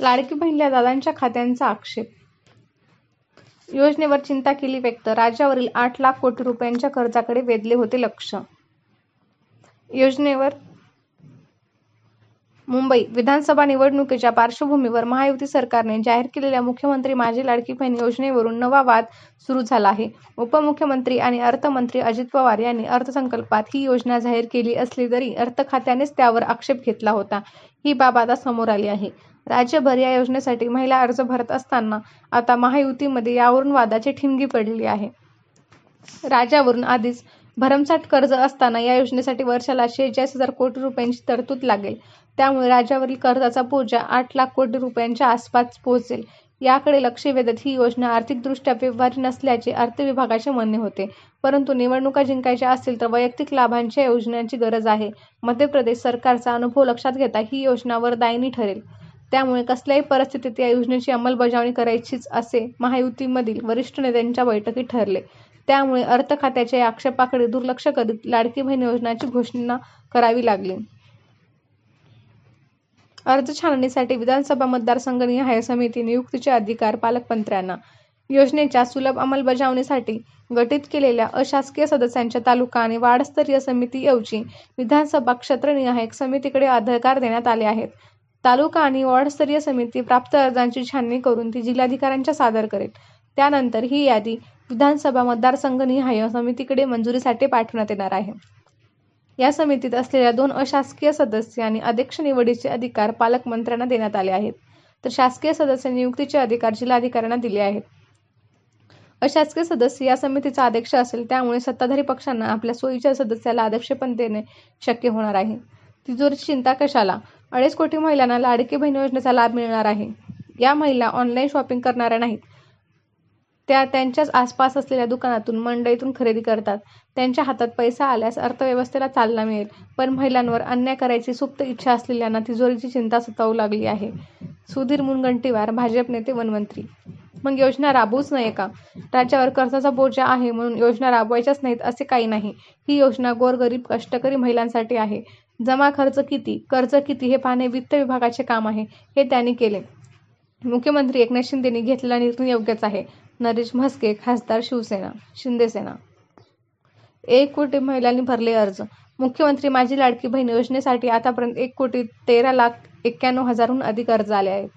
लाडकी बहिणीला दादांच्या खात्यांचा आक्षेप. योजनेवर चिंता केली व्यक्त. राज्यावरील आठ लाख कोटी रुपयांच्या कर्जाकडे वेधले होते लक्ष. योजनेवर मुंबई विधानसभा निवडणुकीच्या पार्श्वभूमीवर महायुती सरकारने जाहीर केलेल्या मुख्यमंत्री माझी लाडकी बहीण योजनेवरून नवा वाद सुरू झाला आहे. उपमुख्यमंत्री आणि अर्थमंत्री अजित पवार यांनी अर्थसंकल्पात ही योजना जाहीर केली असली तरी अर्थ खात्यानेच त्यावर आक्षेप घेतला होता. ही बाब आता समोर आली आहे. राज्यभर या योजनेसाठी महिला अर्ज भरत असताना आता महायुतीमध्ये यावरून वादाची ठिणगी पडली आहे. राज्यावरून आधीच भरमसाठ कर्ज असताना या योजनेसाठी वर्षाला शेहेचाळीस हजार कोटी रुपयांची तरतूद लागेल. त्यामुळे राज्यावरील कर्जाचा बोजा आठ लाख कोटी रुपयांच्या आसपास पोहोचेल. याकडे लक्ष वेधत ही योजना आर्थिकदृष्ट्या व्यवहारी नसल्याचे अर्थ विभागाचे म्हणणे होते. परंतु निवडणुका जिंकायच्या असतील तर वैयक्तिक लाभांच्या योजनांची गरज आहे. मध्य प्रदेश सरकारचा अनुभव लक्षात घेता ही योजना वरदायिनी ठरेल. त्यामुळे कसल्याही परिस्थितीत या योजनेची अंमलबजावणी करायचीच असे महायुतीमधील वरिष्ठ नेत्यांच्या बैठकीत ठरले. त्यामुळे अर्थ खात्याच्या या आक्षेपाकडे दुर्लक्ष करीत लाडकी बहीण योजनाची घोषणा करावी लागली. अर्ज छाननीसाठी विधानसभा मतदारसंघनिहाय समिती नियुक्तीचे अधिकार पालकमंत्र्यांना. योजनेच्या सुलभ अंमलबजावणीसाठी गठीत केलेल्या अशासकीय सदस्यांच्या तालुका आणि वार्डस्तरीय समितीऐवजी विधानसभा क्षेत्रनिहाय समितीकडे अधिकार देण्यात आले आहेत. तालुका आणि वॉर्डस्तरीय समिती प्राप्त अर्जांची छाननी करून ती जिल्हाधिकाऱ्यांच्या सादर करेल. त्यानंतर ही यादी विधानसभा मतदारसंघनिहाय समितीकडे मंजुरीसाठी पाठवण्यात येणार आहे. या समितीत असलेल्या दोन अशासकीय सदस्य आणि अध्यक्ष निवडीचे अधिकार पालकमंत्र्यांना देण्यात आले आहेत. तर शासकीय सदस्य नियुक्तीचे अधिकार जिल्हाधिकाऱ्यांना दिले आहेत. अशासकीय सदस्य या समितीचा अध्यक्ष असेल त्यामुळे सत्ताधारी पक्षांना आपल्या सोयीच्या सदस्याला अध्यक्षपण देणे शक्य होणार आहे. तिजोरीची चिंता कशाला? अडीच कोटी महिलांना लाडकी बहीण योजनेचा लाभ मिळणार आहे. या महिला ऑनलाईन शॉपिंग करणाऱ्या नाहीत. त्या त्यांच्याच आसपास असलेल्या दुकानातून मंडईतून खरेदी करतात. त्यांच्या हातात पैसा आल्यास अर्थव्यवस्थेला चालना मिळेल. पण महिलांवर अन्याय करायची सुप्त इच्छा असलेल्यांना तिजोरीची चिंता सतावू लागली आहे. सुधीर मुनगंटीवार भाजप नेते वनमंत्री. मग योजना राबवूच नये का? राज्यावर कर्जाचा बोजा आहे म्हणून योजना राबवायच्याच नाहीत असे काही नाही. ही योजना गोरगरीब कष्टकरी महिलांसाठी आहे. जमा खर्च किती कर्ज किती हे पाहणे वित्त विभागाचे काम आहे. हे त्यांनी केले. मुख्यमंत्री एकनाथ शिंदेंनी घेतलेला निर्णय योग्यच आहे. नरेश म्हस्के खासदार शिवसेना शिंदेसेना एक कोटी महिलांनी भरले अर्ज. मुख्यमंत्री माझी लाडकी बहीण योजनेसाठी आतापर्यंत एक कोटी तेरा लाख एक्क्याण्णव हजारहून अधिक अर्ज आले आहेत.